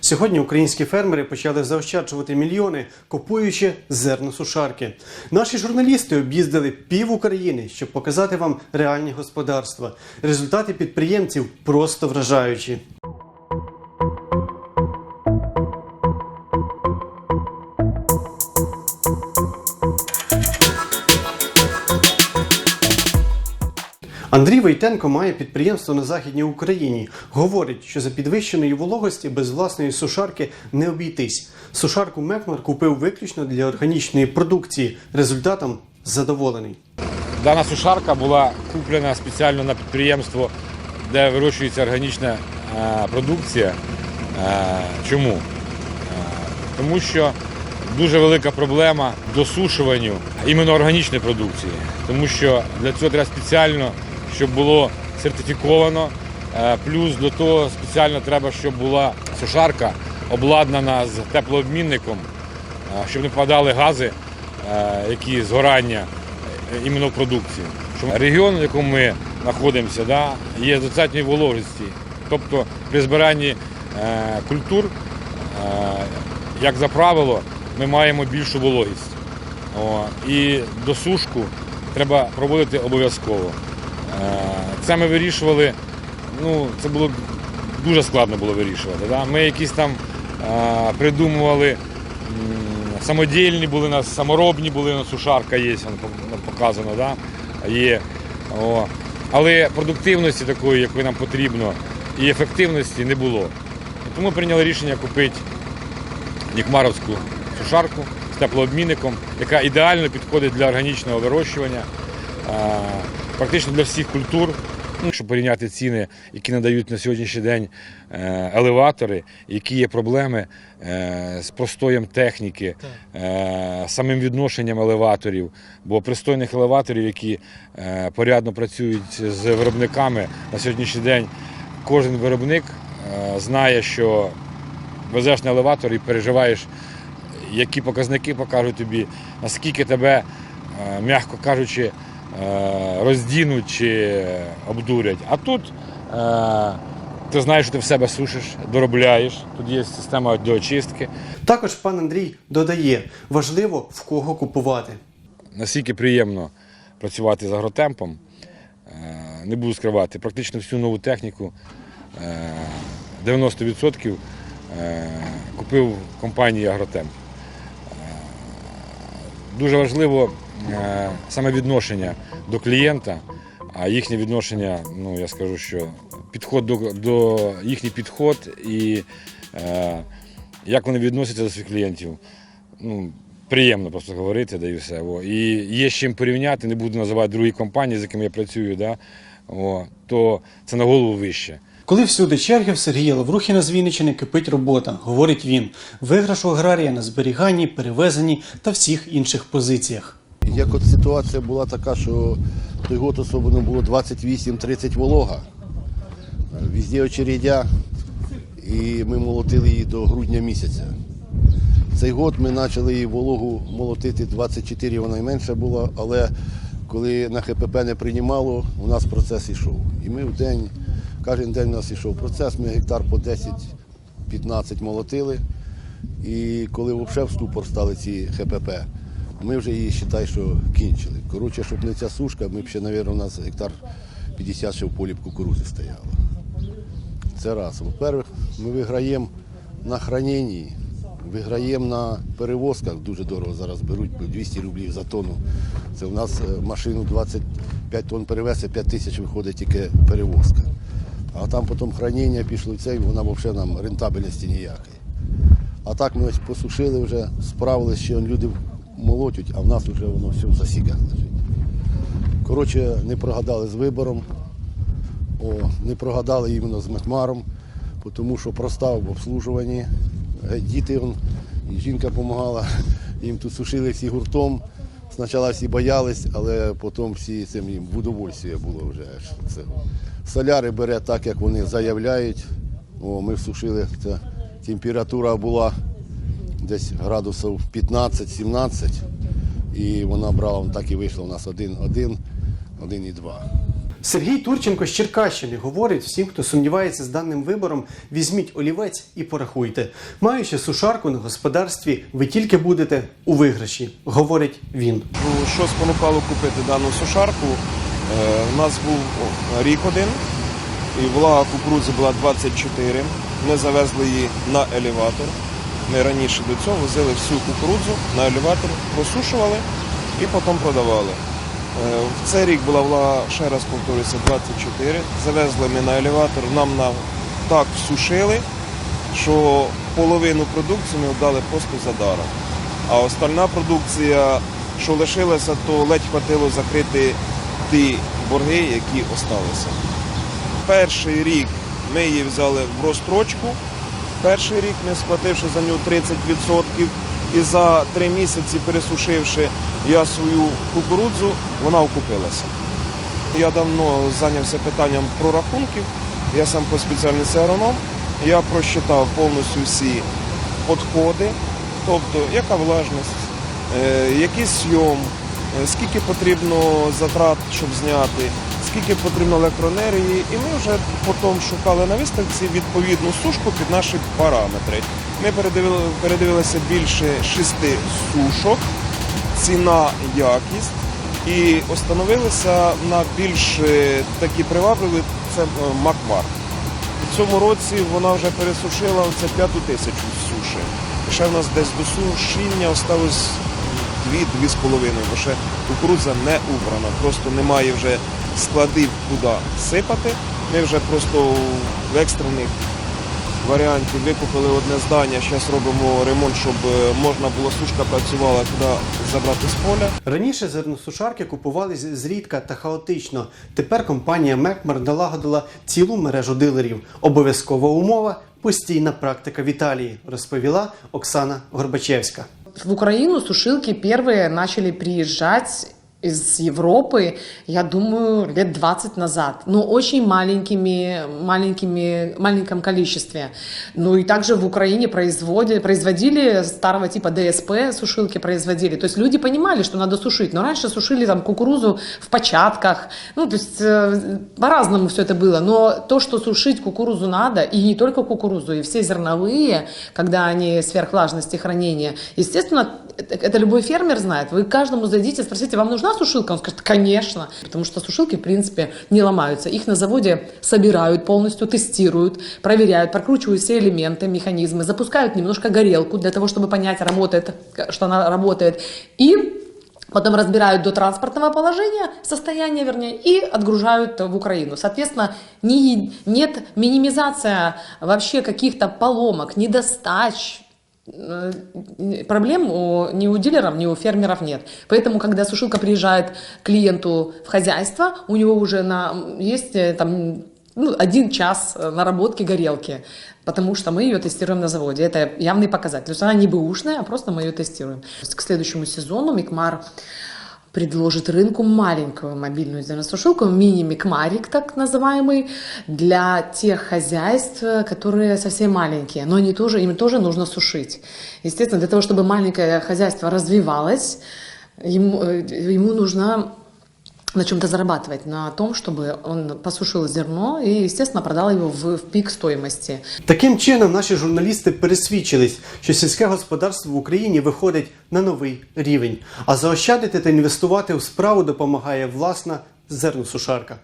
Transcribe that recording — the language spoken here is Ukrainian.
Сьогодні українські фермери почали заощаджувати мільйони, купуючи зерносушарки. Наші журналісти об'їздили пів України, щоб показати вам реальні господарства. Результати підприємців просто вражаючі. Андрій Войтенко має підприємство на Західній Україні. Говорить, що за підвищеної вологості без власної сушарки не обійтись. Сушарку Мекмар купив виключно для органічної продукції. Результатом задоволений. Дана сушарка була куплена спеціально на підприємство, де вирощується органічна е, продукція. Е, Чому? Е, Тому що дуже велика проблема досушуванню іменно органічної продукції. Тому що для цього треба спеціально, щоб було сертифіковано. Е, Плюс до того спеціально треба, щоб була сушарка обладнана з теплообмінником, е, щоб не впадали гази, е, які згорання іменно в продукції. Щоб регіон, в якому ми знаходимося, да, є достатньої вологості. Тобто при збиранні культур, як за правило, ми маємо більшу вологість. І досушку треба проводити обов'язково. Це ми вирішували, ну, це було дуже складно було вирішувати. Да? Ми якісь там придумували самодільні були у нас, саморобні були, у нас сушарка є, показано, да? є. О. Але продуктивності такої, якої нам потрібно, і ефективності не було. Тому прийняли рішення купити Нікмаровську сушарку з теплообмінником, яка ідеально підходить для органічного вирощування, практично для всіх культур. Ну, Якщо порівняти ціни, які надають на сьогоднішній день е, елеватори, які є проблеми е, з простоєм техніки, е, самим відношенням елеваторів, бо пристойних елеваторів, які порядно працюють з виробниками на сьогоднішній день, кожен виробник знає, що везеш на елеватор і переживаєш, які показники покажуть тобі, наскільки тебе, м'яко кажучи, роздінуть чи обдурять. А тут е, ти знаєш, що ти в себе сушиш, доробляєш, тут є система до очистки. Також пан Андрій додає, важливо в кого купувати. Настільки приємно працювати з агротемпом, е, не буду скривати, практично всю нову техніку, е, 90% е, купив компанії Агротемп. Е, Дуже важливо е, саме відношення до клієнта, а їхнє відношення, ну я скажу, що підход до, до їхній підход і е, як вони відносяться до своїх клієнтів. Ну, приємно просто говорити, да і все. О. І є з чим порівняти, не буду називати другі компанії, з якими я працюю, да, о, то це на голову вище. Коли всюди черги в Сергія Лаврухіна з Вінниччини кипить робота, говорить він. Виграш у аграрія на зберіганні, перевезенні та всіх інших позиціях. Як от ситуація була така, що той год особливо було 28-30 волога, везде очередя, і ми молотили її до грудня місяця. Цей год ми почали її вологу молотити 24, вона й менша була, але коли на ХПП не приймало, у нас процес йшов. І ми в день, кожен день у нас йшов процес, ми гектар по 10-15 молотили. І коли взагалі в ступор стали ці ХПП, ми вже її вважай, що кінчили. Коротше, щоб не ця сушка, ми б ще, мабуть, у нас гектар 50 ще в полі б кукурузи стояло. Це раз. Во-первых, ми виграємо на храненні, виграємо на перевозках, дуже дорого зараз беруть, по 200 рублів за тонну. Це у нас е, машину 25 тонн перевезти, 5 тисяч виходить тільки перевозка. А там потім хранення пішло, і це, вона взагалі нам рентабельності ніякої. А так ми ось посушили вже, справилися, ще люди молотять, а в нас вже воно все в засіках лежить. Коротше, не прогадали з вибором, о, не прогадали іменно з метмаром, тому що простав в обслужуванні. Діти, он, і жінка допомагала, їм тут сушили всі гуртом. Спочатку всі боялись, але потім всі цим їм в удовольствие було вже. Це. Соляри бере так, як вони заявляють. О, ми всушили, це температура була десь градусів 15-17, і вона брала, так і вийшло у нас 1,1, 1,2. Сергій Турченко з Черкащини говорить всім, хто сумнівається з даним вибором, візьміть олівець і порахуйте. Маючи сушарку на господарстві, ви тільки будете у виграші, говорить він. Ну, Що спонукало купити дану сушарку? Е, У нас був рік один, і влага кукурудзи була 24. Ми завезли її на елеватор. Ми раніше до цього возили всю кукурудзу на елеватор, просушували і потім продавали. Е, В цей рік була ще раз повторюся, 24. Завезли ми на елеватор, нам на так всушили, що половину продукції ми вдали просто за даром. А остальна продукція, що лишилася, то ледь хватило закрити ті борги, які осталися. Перший рік ми її взяли в розстрочку. Перший рік ми сплативши за нього 30%. І за три місяці, пересушивши я свою кукурудзу, вона окупилася. Я давно зайнявся питанням прорахунків. Я сам по спеціальності агроном. Я просчитав повністю всі підходи, тобто яка влажність, е, який сйом, е, скільки потрібно затрат, щоб зняти, скільки потрібно електроенергії, і ми вже потім шукали на виставці відповідну сушку під наші параметри. Ми передивили, передивилися більше шести сушок, ціна, якість і остановилися на більш е, такі привабливі це е, Макмар. У цьому році вона вже пересушила оце п'яту тисячу суші. Ще в нас десь до сушіння осталось дві-дві з половиною, бо ще кукурудза не убрана. Просто немає вже складів куди сипати. Ми вже просто в екстрених варіанті викупили одне здання. Зараз робимо ремонт, щоб е, можна було сушка працювала куди забрати з поля. Раніше зерносушарки купувались зрідка та хаотично. Тепер компанія Мекмар налагодила цілу мережу дилерів. Обов'язкова умова постійна практика в Італії, розповіла Оксана Горбачевська. В Украину сушилки первые начали приезжать из Европы, я думаю, лет 20 назад, но очень маленькими, маленькими, маленьком количестве. Ну и также в Украине производили, производили старого типа ДСП сушилки производили. То есть люди понимали, что надо сушить, но раньше сушили там кукурузу в початках, ну то есть э, по-разному все это было. Но то, что сушить кукурузу надо, и не только кукурузу, и все зерновые, когда они сверхвлажности хранения, естественно, это, это любой фермер знает. Вы каждому зайдите, спросите, вам нужна сушилка? Он скажет, конечно. Потому что сушилки, в принципе, не ломаются. Их на заводе собирают полностью, тестируют, проверяют, прокручивают все элементы, механизмы, запускают немножко горелку для того, чтобы понять, работает, что она работает. И Потом разбирают до транспортного положения, состояния, вернее, и отгружают в Украину. Соответственно, не, нет минимизация вообще каких-то поломок, недостач, проблем у, ни у дилеров, ни у фермеров нет. Поэтому, когда сушилка приезжает клиенту в хозяйство, у него уже на, есть э, там ну, один час э, наработки горелки, потому что мы ее тестируем на заводе. Это явный показатель. То есть она не бэушная, а просто мы ее тестируем. К следующему сезону Микмар предложит рынку маленькую мобильную зерносушилку, мини-микмарик так называемый, для тех хозяйств, которые совсем маленькие, но они тоже, им тоже нужно сушить. Естественно, для того, чтобы маленькое хозяйство развивалось, ему, э, ему нужно на чем-то зарабатывать, на том, чтобы он посушил зерно и, естественно, продал его в, в пик стоимости. Таким чином, наші журналісти пересвідчились, що сільське господарство в Україні виходить на новий рівень, а заощадити та інвестувати в справу допомагає власна зерносушарка.